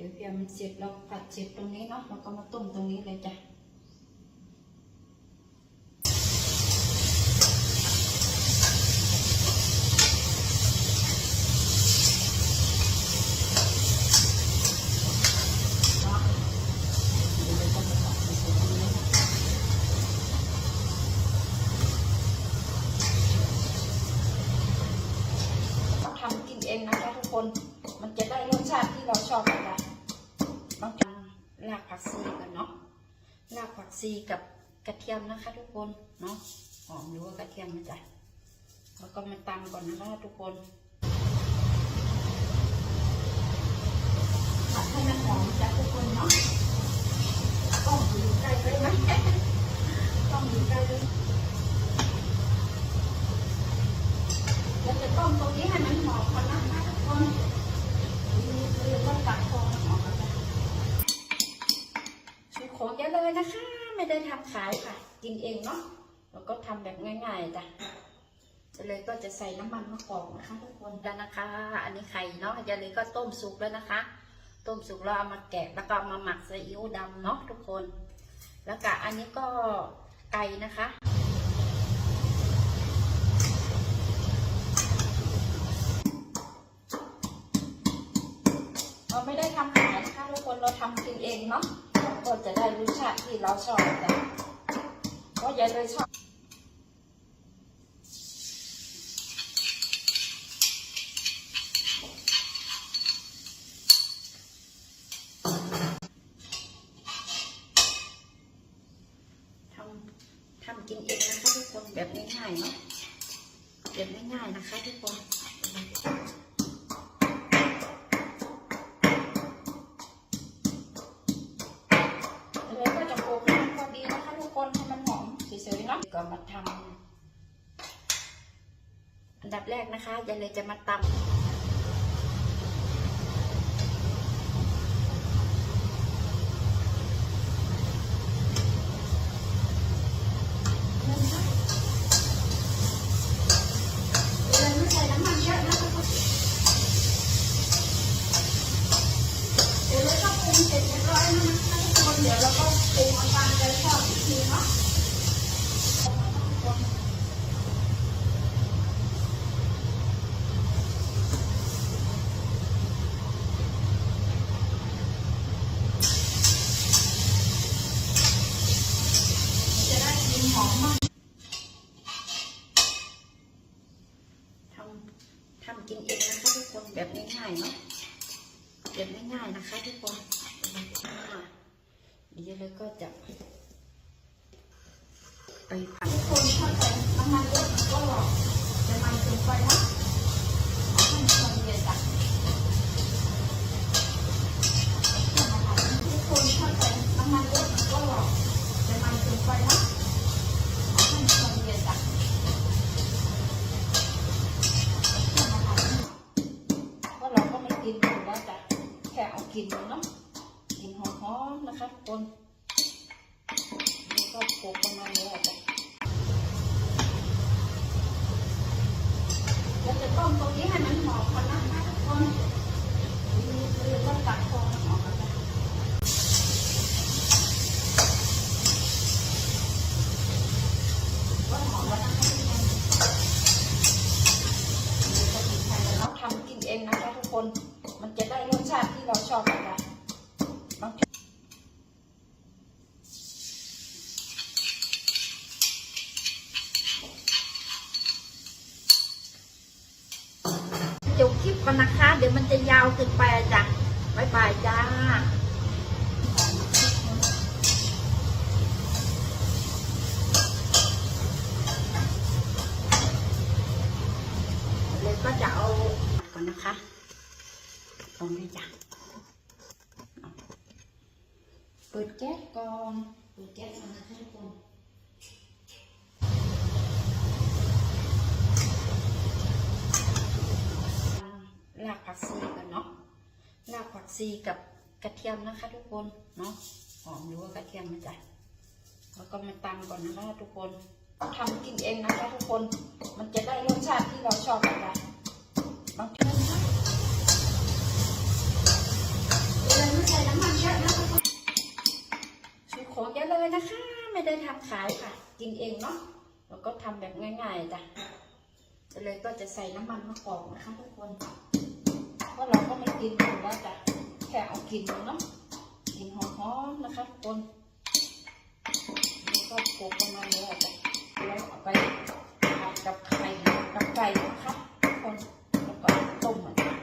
เดี๋ยวเพียมเสร็จเราผัดเสร็จตรงนี้เนาะแล้วก็มาตุ้มตรงนี้เลยจ้ะ รากผักชีกับกระเทียมนะคะทุกคนเนาะหอมหรือว่ากระเทียมนะจ๊ะแล้วก็มาตำก่อนนะคะทุกคนผัดให้มันหอมจ้ะทุกคนเนาะต้องอยู่ใกล้เลยไหมต้องอยู่ใกล้เลยเราจะต้มตรงนี้ให้มันหอมก่อนนะคะทุกคนเรียกว่าตัดฟองหอมกัน ได้ทำขายค่ะ กินเองเนาะแล้วก็ทำแบบง่าย ๆจ้ะจะเลยก็จะใส่น้ำมันมะกอกนะคะทุกคนแล้วนะคะ อันนี้ไข่เนาะจะเลยก็ต้มสุกแล้วนะคะ ต้มสุกแล้วเอามาแกะแล้วก็ามาหมักซีอิ๊วดำเนาะทุกคน แล้วก็อันนี้ก็ไก่นะคะเราไม่ได้ทำขายนะคะทุกคนเราทำกินเองเนาะ ก็จะได้รสชาติที่เราชอบจ้ะเพราะยายเลยชอบทำทำกินเองนะคะทุกคนแบบง่ายๆเนาะแบบง่ายๆนะคะทุกคน มาทำอันดับแรกนะคะยายเลยจะมาตำเลยไม่ใส่น้ำมันเยอะนะคะเดี๋ยวเราก็ปรุงเสร็จเรียบร้อยแล้วนะคะทุกคนเดี๋ยวเราก็ปรุงเอาตามใจชอบอีกทีเนาะได้กลินหอมมากทำ ทำกินเองนะคะทุกคนแบบง่ายๆเนาะแบบง่ายๆนะคะทุกคนเดี๋ยวเลยก็จะไปผัดทุกคนถ้าใส่น้ำมันเยอะก็จะมันเกินไปนะ นะคะทุกคนก็โขลกประมาณนี้แหละจะเราจะต้มตรงนี้ให้มันหอมก่อนนะคะทุกคนเรียกว่าตัดฟองหอมกันนะว่าหอมแล้วนะคะทุกคนเราทำกินเองนะคะทุกคน มันจะได้รสชาติที่เราชอบนะคะบางที จบคลิปก่อนนะคะ เดี๋ยวมันจะยาวเกินไปจ้ะบ๊ายบายจ้าเลยก็จะเอาก่อนนะคะ ตรงนี้จ้ะเอาเปิดแก๊สก่อนเปิดแก๊สก่อนนะคะทุกคน รากผักชีกันเนาะรากผักชีกับกระเทียมนะคะ ทุกคนเนาะหอมหรือว่ากระเทียมนะจ๊ะแล้วก็มาตำก่อนนะคะทุกคนทำกินเองนะคะทุกคน มันจะได้รสชาติที่เราชอบนะคะบางทีนะคะเลยไม่ใส่น้ำมันนะคะ ไม่ได้ทำขายค่ะ กินเองเนาะแล้วก็ทำแบบง่ายๆจ้ะเลยก็จะใส่น้ำมันมะกอกนะคะทุกคนเราะเราก็ไม่กินอยู่แล้วจ้ะแค่เอากินเนาะกินหอมๆนะคะทุกคนแล้วก็โขลกประมาณนี้แหละจ้ะแล้วเอาไปผัดกับไข่กับไก่นะคะทุกคนแล้วก็ต้มมันอะ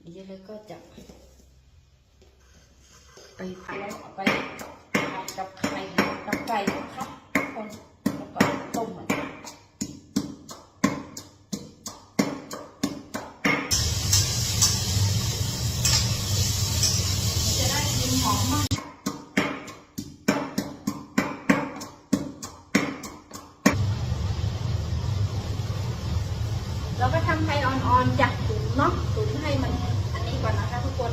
เดี๋ยวเลยก็จะไปผัดแล้วเอาไป เราก็ทำไฟอ่อนๆจากตุ๋นเนาะตุ๋นให้มันอันนี้ก่อนนะคะทุกคน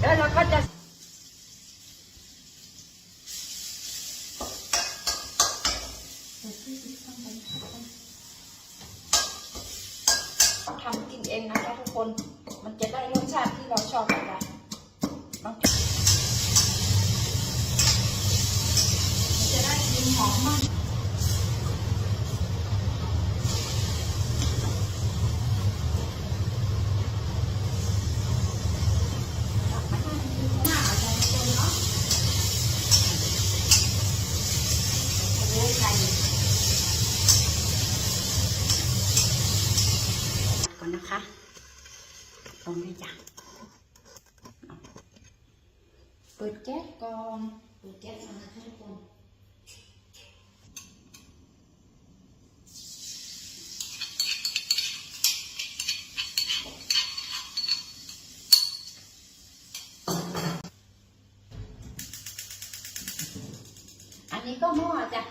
แล้วเราก็จะทำกินเองนะคะทุกคน มันจะได้รสชาติที่เราชอบแบบนั้ จะได้กลินหอมมากหน้าอาจจะเป็นเนาะโอ้ยไก่ก่อนนะคะลงด้วยจ้ะเอา เปิดแก๊สก่อนเปิดแก๊สก่อนนะคะทุกคนอันนี้ก็หม้อจ้ะ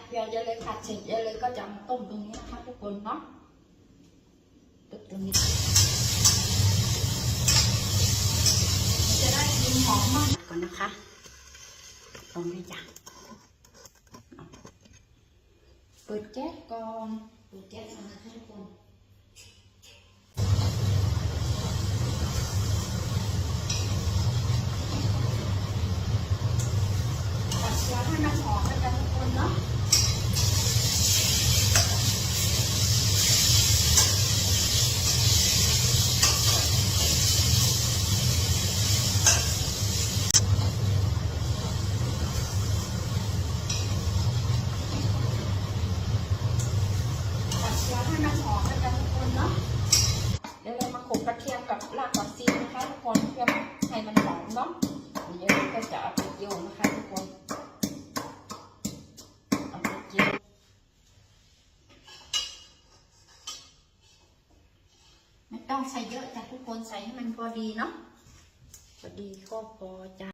เดี๋ยวจะเลยผัดเสร็จเดี๋ยวเลยก็จะมาต้มตรงนี้นะคะทุกคนเนาะต้มตรงนี้มันจะได้กลินหอมมากก่อนนะคะลองด้วยจ้ะเอาเปิดแก๊สก่อนเปิดแก๊สก่อนนะคะทุกคนตัดเชื้อให้มันหอมนะจ๊ะทุกคนเนาะ ตัดเชื้อให้มันหอมนะจ๊ะทุกคนเนาะ เดี๋ยวเรามาโขลกกระเทียมกับรากผักชีนะคะทุกคนเพื่อให้มันหอมเนาะเดี๋ยวเรา ก็จะเอาไปเจียวนะคะทุกคนเอาไปเจียวไม่ต้องใส่เยอะจ้ะทุกคนใส่ให้มันพอดีเนาะพอดีก็พอจ้ะ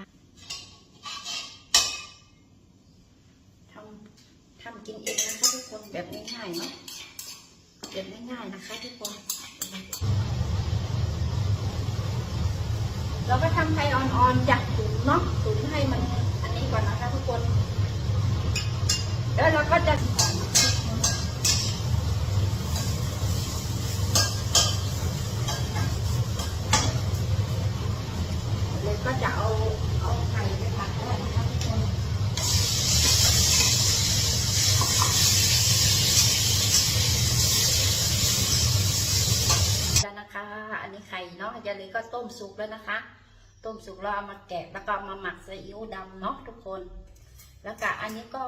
ทำทำกินเองนะคะทุกคนแบบง่ายๆเนาะเก็บง่ายๆนะคะทุกคน เราก็ทำไฟอ่อนๆจากตุ๋นเนาะตุ๋นให้มันอันนี้ก่อนนะคะทุกคน แล้วเราก็จะเลยก็จะเอาเอาไข่ไปผัดด้วยนะคะทุกคนแล้วนะคะ อันนี้ไข่เนาะยาเลยก็ต้มสุกแล้วนะคะ ต้มสุกแล้วเอามาแกะแล้วก็เอามาหมักซีอิ๊วดำเนาะทุกคน แล้วก็อันนี้ก็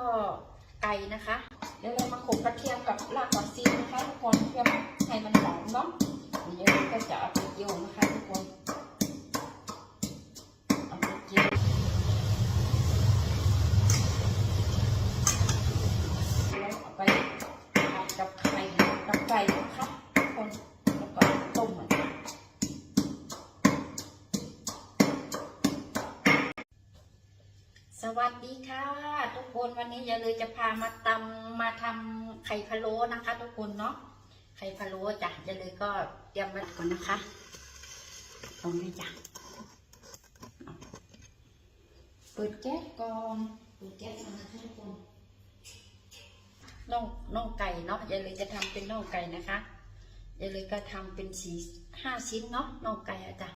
ไก่นะคะ เดี๋ยวเรามาโขลกกระเทียมกับรากผักชีนะคะทุกคนเพื่อให้มันหอมเนาะเดี๋ยวเราก็จะเอาไปโยนนะคะทุกคน นวันนี้ยายเลยจะพามาตำมาทำไข่พะโล้นะคะ ทุกคนเนาะไข่พะโล้จ้ะยายเลยก็เตรียมไว้ก่อนนะคะลองด้วยจ้ะเอาเปิดแก๊สก่อนเปิดแก๊สก่อนนะคะทุกคนน่องน่องไก่เนาะยายเลยจะทำเป็นน่องไก่นะคะเดี๋ยวเลยก็ทำเป็นสีห้าชิ้นเนาะน่องไก่อะจ้ะ